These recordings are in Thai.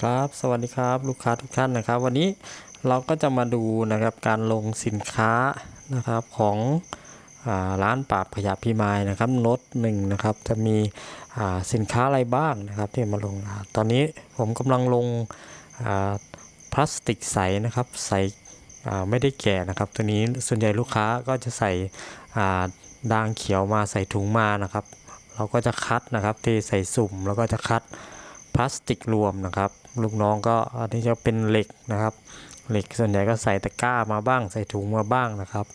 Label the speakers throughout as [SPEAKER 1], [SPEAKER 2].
[SPEAKER 1] ครับ สวัสดีครับ ลูกค้าทุกท่านนะครับ วันนี้เราก็จะมาดูนะครับการลงสินค้านะครับของอร้านปราบขยะพิมายนะครับรถหนึ่งนะครับจะมีสินค้าอะไรบ้างนะครับที่มาลงตอนนี้ผมกำลังลงพลาสติกใสนะครับใส่ไม่ได้แก่นะครับตัวนี้ส่วนใหญ่ลูกค้าก็จะใส่อ่าดางเขียวมาใส่ถุงมานะครับ เราก็จะคัดนะครับเทใส่สุ่มแล้วก็จะคัดพลาสติกรวมนะครับ ลูกน้องก็อันนี้จะเป็นเหล็กนะครับ เหล็กส่วนใหญ่ก็ใส่ตะกร้ามาบ้าง ใส่ถุงมาบ้างนะครับ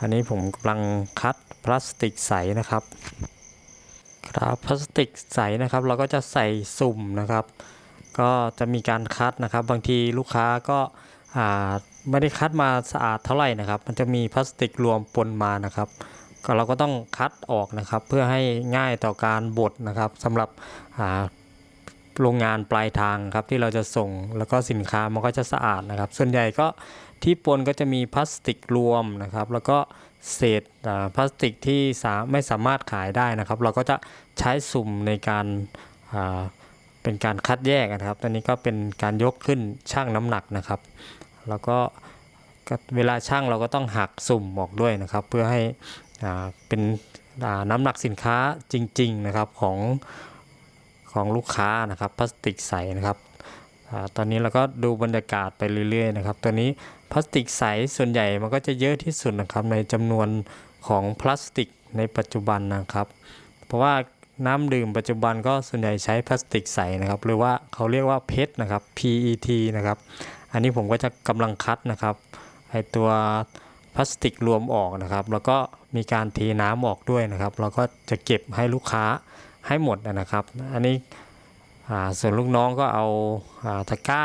[SPEAKER 1] อันนี้ผมกำลังคัดพลาสติกใสนะครับ ครับพลาสติกใสนะครับ เราก็จะใส่สุ่มนะครับ ก็จะมีการคัดนะครับ บางทีลูกค้าก็อ่าไม่ได้คัดมาสะอาดเท่าไหร่นะครับ มันจะมีพลาสติกรวมปนมานะครับก็เราก็ต้องคัดออกนะครับ เพื่อให้ง่ายต่อการบดนะครับสำหรับอ่า โรงงานปลายทางครับที่เราจะส่งแล้วก็สินค้ามันก็จะสะอาดนะครับ ส่วนใหญ่ก็ที่ปนก็จะมีพลาสติกรวมนะครับ แล้วก็เศษพลาสติกที่สาไม่สามารถขายได้นะครับ เราก็จะใช้สุ่มในการเป็นการคัดแยกนะครับ ตอนนี้ก็เป็นการยกขึ้นชั่งน้ำหนักนะครับ แล้วก็เวลาชั่งเราก็ต้องหักสุ่มออกด้วยนะครับ เพื่อให้เป็นน้ำหนักสินค้าจริง ๆนะครับของ ของลูกค้านะครับพลาสติกใสนะครับอตอนนี้เราก็ดูบรรยากาศไปเรื่อยๆนะครับตัวนี้พลาสติกใสส่วนใหญ่มันก็จะเยอะที่สุดนะครับในจำนวนของพลาสติกในปัจจุบันนะครับ เพราะว่าน้ำดื่มปัจจุบันก็ส่วนใหญ่ใช้พลาสติกใสนะครับ หรือว่าเขาเรียกว่าเพชรนะครับ PET นะครับ อันนี้ผมก็จะกำลังคัดนะครับไอตัวพลาสติกรวมออกนะครับ แล้วก็มีการเทน้ำออกด้วยนะครับ เราก็จะเก็บให้ลูกค้า ให้หมดนะครับ อันนี้ส่วนลูกน้องก็เอาอาตะกร้า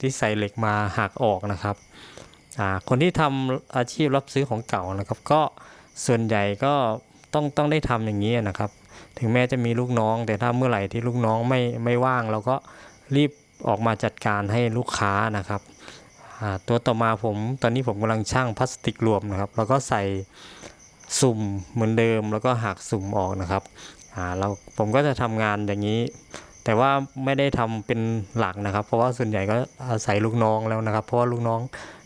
[SPEAKER 1] ที่ใส่เหล็กมาหักออกนะครับ คนที่ทำอาชีพรับซื้อของเก่านะครับ ก็ส่วนใหญ่ก็ต้องต้องได้ทำอย่างนี้นะครับ ถึงแม้จะมีลูกน้อง แต่ถ้าเมื่อไหร่ที่ลูกน้องไม่ไม่ว่างเราก็รีบออกมาจัดการให้ลูกค้านะครับตัวต่อมาผมตอนนี้ผมกำลังช่างพลาสติกรวมนะครับ แล้วก็ใส่สุ่มเหมือนเดิมแล้วก็หักสุ่มออกนะครับาเราผมก็จะทำงานอย่างนี้ แต่ว่าไม่ได้ทำเป็นหลักนะครับ เพราะว่าส่วนใหญ่ก็อาศัยลูกน้องแล้วนะครับ เพราะว่าลูกน้อง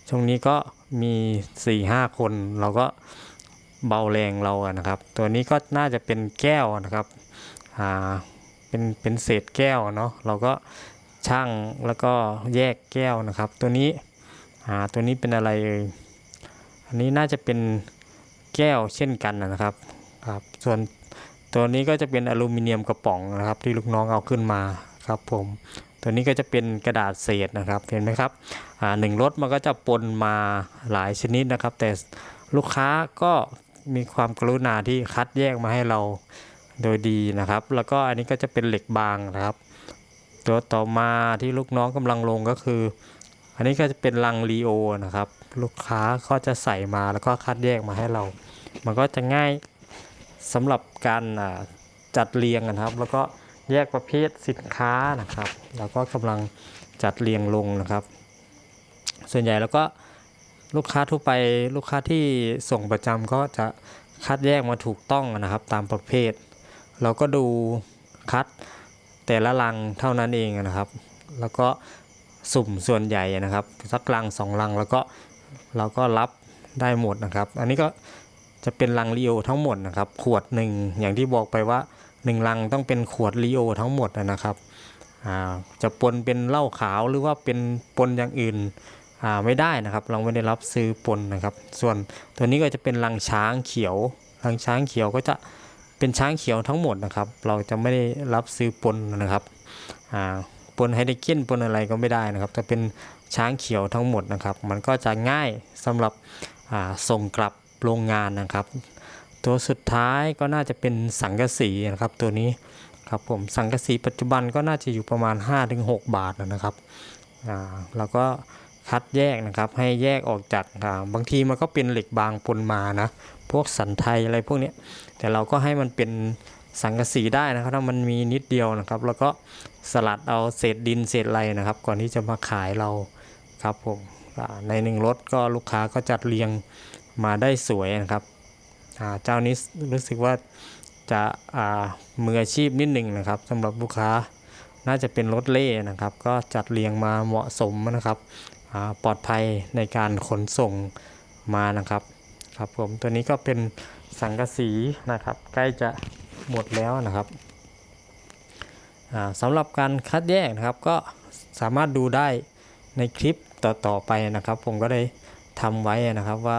[SPEAKER 1] ช่วงนี้ก็มี4ี่ห้าคนเราก็เบาแรงเราอะนะครับ ตัวนี้ก็น่าจะเป็นแก้วนะครับอ่าเป็นเป็นเศษแก้วเนาะเราก็ช่างแล้วก็แยกแก้วนะครับ ตัวนี้อ่าตัวนี้เป็นอะไรเอ่ยอันนี้น่าจะเป็นแก้วเช่นกันนะครับครับ ส่วน ตัวนี้ก็จะเป็นอลูมิเนียมกระป๋องนะครับ ที่ลูกน้องเอาขึ้นมาครับผมตัวนี้ก็จะเป็นกระดาษเศษนะครับเห็นไหมครับหนึ่งรถมันก็จะปนมาหลายชนิดนะครับ แต่ลูกค้าก็มีความกรุณาที่คัดแยกมาให้เราโดยดีนะครับ แล้วก็อันนี้ก็จะเป็นเหล็กบางนะครับ ตัวต่อมาที่ลูกน้องกำลังลงก็คือ อันนี้ก็จะเป็นลังรีโอนะครับ ลูกค้าก็จะใส่มาแล้วก็คัดแยกมาให้เรา มันก็จะง่าย สำหรับการจัดเรียงนะครับ แล้วก็แยกประเภทสินค้านะครับแล้วก็กำลังจัดเรียงลงนะครับ ส่วนใหญ่แล้วก็ลูกค้าทั่วไปลูกค้าที่ส่งประจำก็จะคัดแยกมาถูกต้องนะครับ ตามประเภท เราก็ดูคัดแต่ละลังเท่านั้นเองนะครับ แล้วก็สุ่มส่วนใหญ่นะครับสักลังสองลังแล้วก็เราก็รับได้หมดนะครับ อันนี้ก็ จะเป็นลังลีโอทั้งหมดนะครับ ขวดหนึ่งอย่างที่บอกไปว่า1ลังต้องเป็นขวดลีโอทั้งหมดนะครับจะปนเป็นเหล้าขาวหรือว่าเป็นปนอย่างอื่นไม่ได้นะครับ เราไม่ได้รับซื้อปนนะครับ ส่วนตัวนี้ก็จะเป็นลังช้างเขียวลังช้างเขียวก็จะเป็นช้างเขียวทั้งหมดนะครับ เราจะไม่ได้รับซื้อปนนะครับปนไฮเดรเจนปนอะไรก็ไม่ได้นะครับจะเป็นช้างเขียวทั้งหมดนะครับ มันก็จะง่ายสำหรับส่งกลับ โรงงานนะครับ ตัวสุดท้ายก็น่าจะเป็นสังกะสีนะครับตัวนี้ครับผมสังกะสีปัจจุบันก็น่าจะอยู่ประมาณ 5-6 บาทนะครับอ่าเราก็คัดแยกนะครับให้แยกออกจากอ่าบางทีมันก็เป็นเหล็กบางปนมานะพวกสันไทยอะไรพวกนี้แต่เราก็ให้มันเป็นสังกะสีได้นะครับถ้ามันมีนิดเดียวนะครับ แล้วก็สลัดเอาเศษดินเศษอะไรนะครับ ก่อนที่จะมาขายเราครับผมอ่าในหนึ่งรถก็ลูกค้าก็จัดเรียง มาได้สวยนะครับเจ้านี้รู้สึกว่าจะามืออาชีพนิดหนึ่งนะครับสำหรับลูกค้าน่าจะเป็นรถเล่นะครับ ก็จัดเรียงมาเหมาะสมนะครับปลอดภัยในการขนส่งมานะครับครับผมตัวนี้ก็เป็นสังกะสีนะครับ ใกล้จะหมดแล้วนะครับสำหรับการคัดแยกนะครับก็สามารถดูได้ในคลิปต่อๆไปนะครับ ผมก็ได้ทำไว้นะครับว่า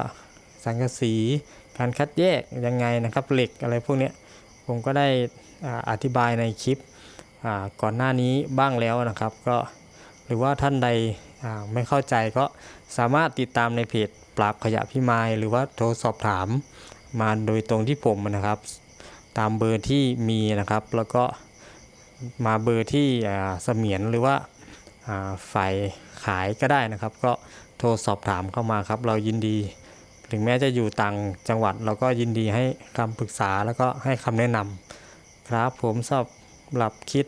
[SPEAKER 1] สังกะสี การคัดแยกยังไงนะครับเหล็กอะไรพวกนี้ผมก็ได้ออธิบายในคลิปก่อนหน้านี้บ้างแล้วนะครับ ก็หรือว่าท่านใดไม่เข้าใจก็สามารถติดตามในเพจปราบขยะพิมายหรือว่าโทรสอบถามมาโดยตรงที่ผมนะครับ ตามเบอร์ที่มีนะครับ แล้วก็มาเบอร์ที่เสมียนหรือว่าฝ่ายขายก็ได้นะครับ ก็โทรสอบถามเข้ามาครับ เรายินดี ถึงแม้จะอยู่ต่างจังหวัด เราก็ยินดีให้คำปรึกษาแล้วก็ให้คำแนะนำครับผมสำหรับคลิป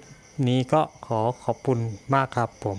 [SPEAKER 1] นี้ก็ขอขอบคุณมากครับผม